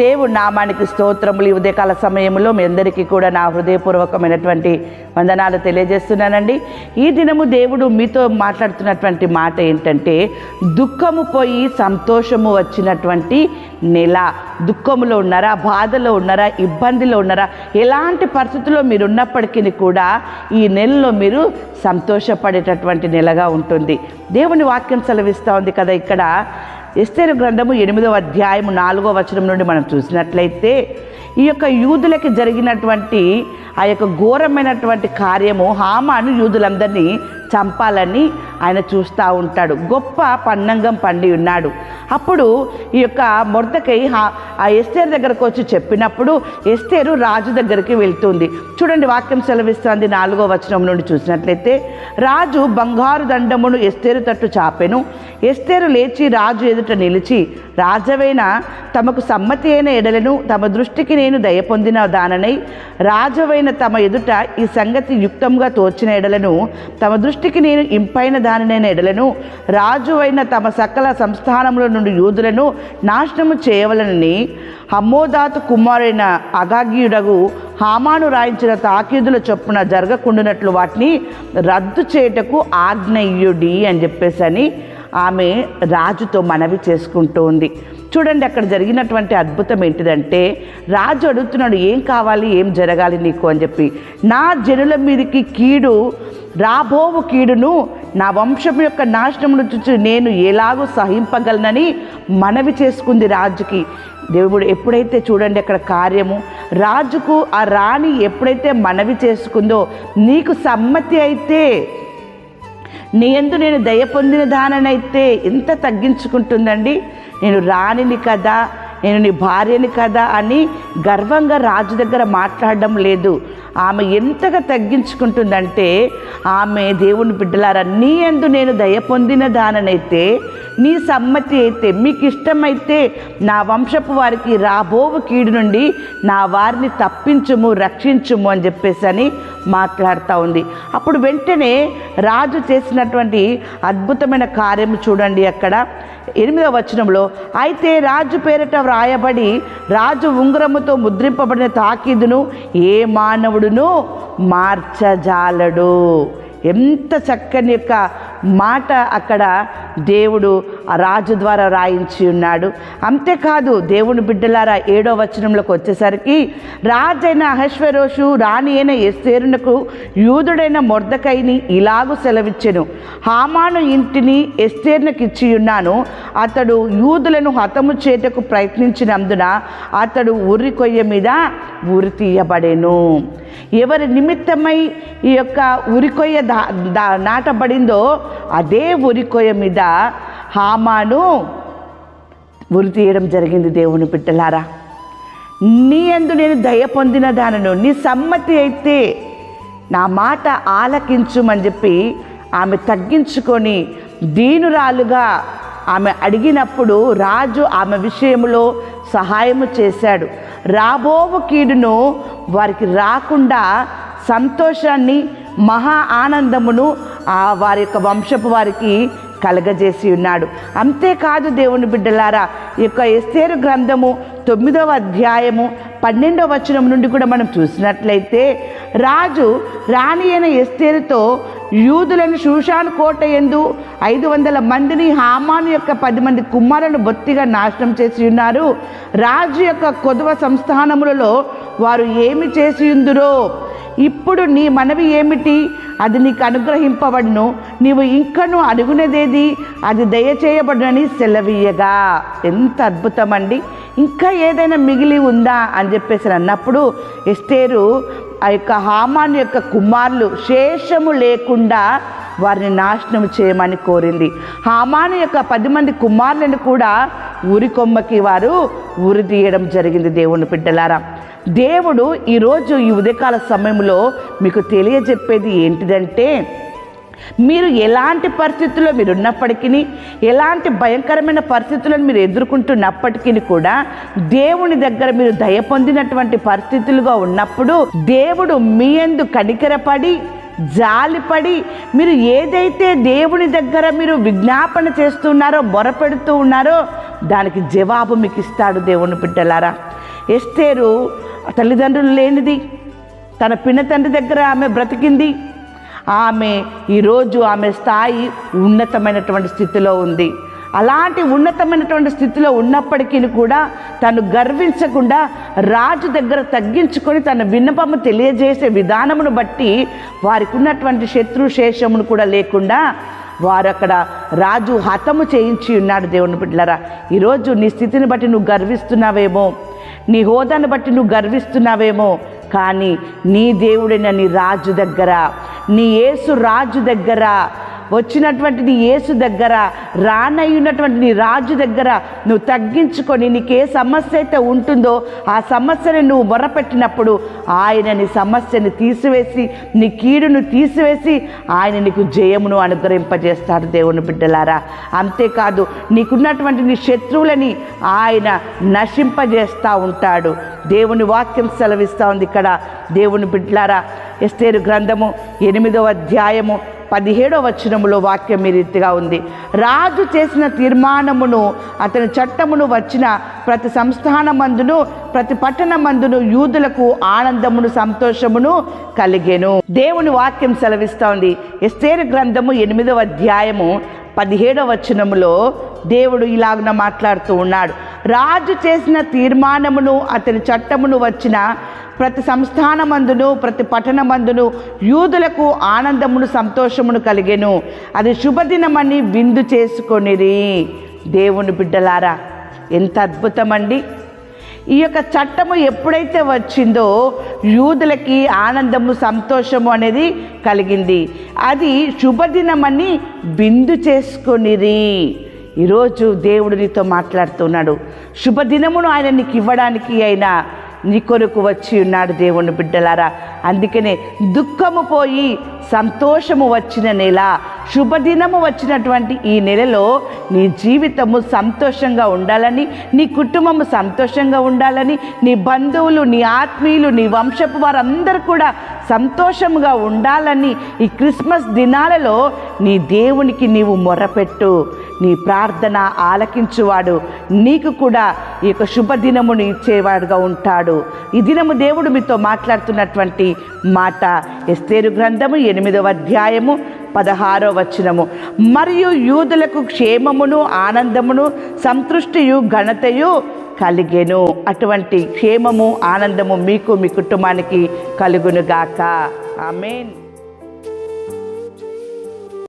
దేవుడు నామానికి స్తోత్రములు ఈ ఉదయకాల సమయంలో మీ అందరికీ కూడా నా హృదయపూర్వకమైనటువంటి వందనాలు తెలియజేస్తున్నానండి. ఈ దినము దేవుడు మీతో మాట్లాడుతున్నటువంటి మాట ఏంటంటే దుఃఖము పోయి సంతోషము వచ్చినటువంటి నెల. దుఃఖములో ఉన్నారా బాధలో ఉన్నారా ఇబ్బందిలో ఉన్నారా ఎలాంటి పరిస్థితుల్లో మీరు ఉన్నప్పటికీ కూడా ఈ నెలలో మీరు సంతోషపడేటటువంటి నెలగా ఉంటుంది. దేవుని వాక్యం సెలవిస్తూ ఉంది కదా ఇక్కడ. ఎస్తేరు గ్రంథము ఎనిమిదవ అధ్యాయము నాలుగో వచనం నుండి మనం చూసినట్లయితే ఈ యొక్క యూదులకి జరిగినటువంటి ఆ యొక్క ఘోరమైనటువంటి కార్యము హామాను యూదులందరినీ చంపాలని ఆయన చూస్తూ ఉంటాడు. గొప్ప పన్నంగం పండి ఉన్నాడు. అప్పుడు ఈ యొక్క మొర్దకై ఆ ఎస్తేరు దగ్గరకు వచ్చి చెప్పినప్పుడు ఎస్తేరు రాజు దగ్గరికి వెళ్తుంది. చూడండి వాక్యం సెలవిస్తుంది నాలుగో వచనం నుండి చూసినట్లయితే రాజు బంగారు దండమును ఎస్తేరు తట్టు చాపెను. ఎస్తేరు లేచి రాజు ఎదుట నిలిచి రాజవైన తమకు సమ్మతి అయిన ఎడలను తమ దృష్టికి నేను దయ పొందిన దాననై రాజవైన తమ ఎదుట ఈ సంగతి యుక్తంగా తోచిన ఎడలను తమ దృష్టికి నేను ఇంపైన దానినైన ఎడలను రాజువైన తమ సకల సంస్థానముల నుండి యూదులను నాశనము చేయవలనని హమ్మోదాతు కుమారైన అగాగ్యుడగు హామాను రాయించిన తాకీదుల చొప్పున జరగకుండానట్లు వాటిని రద్దు చేయుటకు ఆజ్ఞయ్యుడి అని చెప్పేసి అని ఆమె రాజుతో మనవి చేసుకుంటూ ఉంది చూడండి అక్కడ జరిగినటువంటి అద్భుతం ఏంటిదంటే రాజు అడుగుతున్నాడు ఏం కావాలి? ఏం జరగాలి నీకు? అని చెప్పి. నా జనుల మీదకి కీడు రాబోవు కీడును నా వంశం యొక్క నాశనమును చూచి నేను ఎలాగూ సహింపగలనని మనవి చేసుకుంది రాజుకి. దేవుడు ఎప్పుడైతే చూడండి అక్కడ కార్యము రాజుకు ఆ రాణి ఎప్పుడైతే మనవి చేసుకుందో నీకు సమ్మతి అయితే నీ ఎందు నేను దయ పొందిన దాననైతే ఎంత తగ్గించుకుంటుందండి. నేను రాణిని కదా నేను నీ భార్యని కదా అని గర్వంగా రాజు దగ్గర మాట్లాడడం లేదు. ఆమె ఎంతగా తగ్గించుకుంటుందంటే ఆమె దేవుని బిడ్డలారా నీ ఎందు నేను దయ పొందిన దాననైతే నీ సమ్మతి అయితే మీకు ఇష్టమైతే నా వంశపు వారికి రాబోవు కీడు నుండి నా వారిని తప్పించుము రక్షించుము అని చెప్పేసి అని మాట్లాడుతూ ఉంది. అప్పుడు వెంటనే రాజు చేసినటువంటి అద్భుతమైన కార్యం చూడండి అక్కడ. ఎనిమిదవ వచనంలో అయితే రాజు పేరిట వ్రాయబడి రాజు ఉంగరముతో ముద్రింపబడిన తాకీదును ఏ మానవుడును మార్చజాలడు. ఎంత చక్కని యొక్క మాట అక్కడ దేవుడు ఆ రాజు ద్వారా రాయించి ఉన్నాడు. అంతేకాదు దేవుని బిడ్డలారా ఏడో వచనంలోకి వచ్చేసరికి రాజైన అహశ్వరోషు రాణి అయిన ఎస్తేరునకు యూదుడైన మొర్దకైని ఇలాగు సెలవిచ్చెను. హామాను ఇంటిని ఎస్తేరునకు ఇచ్చి ఉన్నాను అతడు యూదులను హతము చేటకు ప్రయత్నించినందున అతడు ఉరి కొయ్య మీద ఉరి తీయబడెను. ఎవరి నిమిత్తమై ఈ యొక్క ఉరికొయ్య దా దా నాటబడిందో అదే ఉరికొయ మీద హామాను ఉరి తీయడం జరిగింది దేవుని బిడ్డలారా. నీ అందు నేను దయ పొందిన దానను నీ సమ్మతి అయితే నా మాట ఆలకించుమని చెప్పి ఆమె తగ్గించుకొని దీనురాలుగా ఆమె అడిగినప్పుడు రాజు ఆమె విషయంలో సహాయము చేశాడు. రాబోవు కీడును వారికి రాకుండా సంతోషాన్ని మహా ఆనందమును ఆ వారి యొక్క వంశపు వారికి కలగజేసి ఉన్నాడు. అంతేకాదు దేవుని బిడ్డలారా ఈ యొక్క ఎస్తేరు గ్రంథము తొమ్మిదవ అధ్యాయము పన్నెండవ వచనం నుండి కూడా మనం చూసినట్లయితే రాజు రాణి అయిన ఎస్తేరుతో యూదులను శూషాను కోట ఎందు ఐదు వందల మందిని హామాను యొక్క పది మంది కుమారులను బొత్తిగా నాశనం చేసి ఉన్నారు. రాజు యొక్క కొదువ సంస్థానములలో వారు ఏమి చేసి ఉందురో? ఇప్పుడు నీ మనవి ఏమిటి? అది నీకు అనుగ్రహింపబడును. నీవు ఇంకను అడుగునదేది? అది దయచేయబడునని సెలవీయగా. ఎంత అద్భుతం అండి ఇంకా ఏదైనా మిగిలి ఉందా అని చెప్పేసి అన్నప్పుడు ఎస్టేరు ఆ యొక్క హామాన్ యొక్క కుమారులు శేషము లేకుండా వారిని నాశనం చేయమని కోరింది. హామాను యొక్క పది మంది కుమారులను కూడా ఊరి కొమ్మకి వారు ఊరి తీయడం జరిగింది దేవుని బిడ్డలారా. దేవుడు ఈరోజు ఈ ఉదయకాల సమయంలో మీకు తెలియజెప్పేది ఏంటిదంటే మీరు ఎలాంటి పరిస్థితుల్లో మీరు ఉన్నప్పటికీ ఎలాంటి భయంకరమైన పరిస్థితులను మీరు ఎదుర్కొంటున్నప్పటికీ కూడా దేవుని దగ్గర మీరు దయ పొందినటువంటి పరిస్థితులుగా ఉన్నప్పుడు దేవుడు మీ ఎందు కనికరపడి జాలిపడి మీరు ఏదైతే దేవుని దగ్గర మీరు విజ్ఞాపన చేస్తున్నారో మొరపెడుతూ ఉన్నారో దానికి జవాబు మీకు ఇస్తాడు దేవుని బిడ్డలారా. ఎస్తేరు తల్లిదండ్రులు లేనిది. తన పిన్న తండ్రి దగ్గర ఆమె బ్రతికింది. ఆమె ఈరోజు ఆమె స్థాయి ఉన్నతమైనటువంటి స్థితిలో ఉంది. అలాంటి ఉన్నతమైనటువంటి స్థితిలో ఉన్నప్పటికీ కూడా తను గర్వించకుండా రాజు దగ్గర తగ్గించుకొని తన విన్నపము తెలియజేసే విధానమును బట్టి వారికి ఉన్నటువంటి శత్రు శేషమును కూడా లేకుండా వారు అక్కడ రాజు హతము చేయించి ఉన్నాడు దేవుని బిడ్డలరా. ఈరోజు నీ స్థితిని బట్టి నువ్వు గర్విస్తున్నావేమో. నీ హోదాను బట్టి నువ్వు గర్విస్తున్నావేమో కానీ నీ దేవుడైన నీ రాజు దగ్గర నీ యేసు రాజు దగ్గర వచ్చినటువంటి నీ యేసు దగ్గర రానయ్యున్నటువంటి నీ రాజు దగ్గర నువ్వు తగ్గించుకొని నీకు ఏ సమస్య అయితే ఉంటుందో ఆ సమస్యని నువ్వు మొరపెట్టినప్పుడు ఆయన నీ సమస్యని తీసివేసి నీ కీడును తీసివేసి ఆయన నీకు జయమును అనుగ్రహింపజేస్తాడు దేవుని బిడ్డలారా. అంతేకాదు నీకున్నటువంటి నీ శత్రువులని ఆయన నశింపజేస్తూ ఉంటాడు. దేవుని వాక్యం సెలవిస్తూ ఉంది ఇక్కడ. దేవుని బిడ్డలారా ఎస్తేరు గ్రంథము ఎనిమిదవ అధ్యాయము పదిహేడో వచనములో వాక్యం ఈ రీతిగా ఉంది. రాజు చేసిన తీర్మానమును అతని చట్టమును వచ్చిన ప్రతి సంస్థానమందును ప్రతి పట్టణమందును యూదులకు ఆనందమును సంతోషమును కలిగెను. దేవుని వాక్యం సెలవిస్తోంది ఎస్తేరు గ్రంథము ఎనిమిదవ అధ్యాయము పదిహేడవ వచనములో దేవుడు ఇలాగున మాట్లాడుతూ ఉన్నాడు. రాజు చేసిన తీర్మానమును అతని చట్టమును వచ్చిన ప్రతి సంస్థానమందును ప్రతి పట్టణమందును యూదులకు ఆనందమును సంతోషమును కలిగెను. అది శుభదినమని విందు చేసుకొనిరి. దేవుని బిడ్డలారా ఎంత అద్భుతమండి. ఈ యొక్క చట్టము ఎప్పుడైతే వచ్చిందో యూదులకి ఆనందము సంతోషము అనేది కలిగింది. అది శుభదినమని విందు చేసుకొనిరి. ఈరోజు దేవుడు నీతో మాట్లాడుతున్నాడు. శుభదినమును ఆయన నీకు ఇవ్వడానికి అయినా నీ కొరకు వచ్చి ఉన్నాడు దేవుని బిడ్డలారా. అందుకనే దుఃఖము పోయి సంతోషము వచ్చిన నెల శుభదినము వచ్చినటువంటి ఈ నెలలో నీ జీవితము సంతోషంగా ఉండాలని నీ కుటుంబము సంతోషంగా ఉండాలని నీ బంధువులు నీ ఆత్మీయులు నీ వంశపు వారందరూ కూడా సంతోషంగా ఉండాలని ఈ క్రిస్మస్ దినాలలో నీ దేవునికి నీవు మొరపెట్టు నీ ప్రార్థన ఆలకించువాడు నీకు కూడా ఈ యొక్క శుభదినమును ఇచ్చేవాడుగా ఉంటాడు. ఈ దినము దేవుడు మీతో మాట్లాడుతున్నటువంటి మాట. ఎస్తేరు గ్రంథము ఎనిమిదవ అధ్యాయము పదహారో వచనము. మరియు యూదులకు క్షేమమును ఆనందమును సంతృష్టియు ఘనతయు కలిగెను. అటువంటి క్షేమము ఆనందము మీకు మీ కుటుంబానికి కలుగునుగాక. ఆమెన్.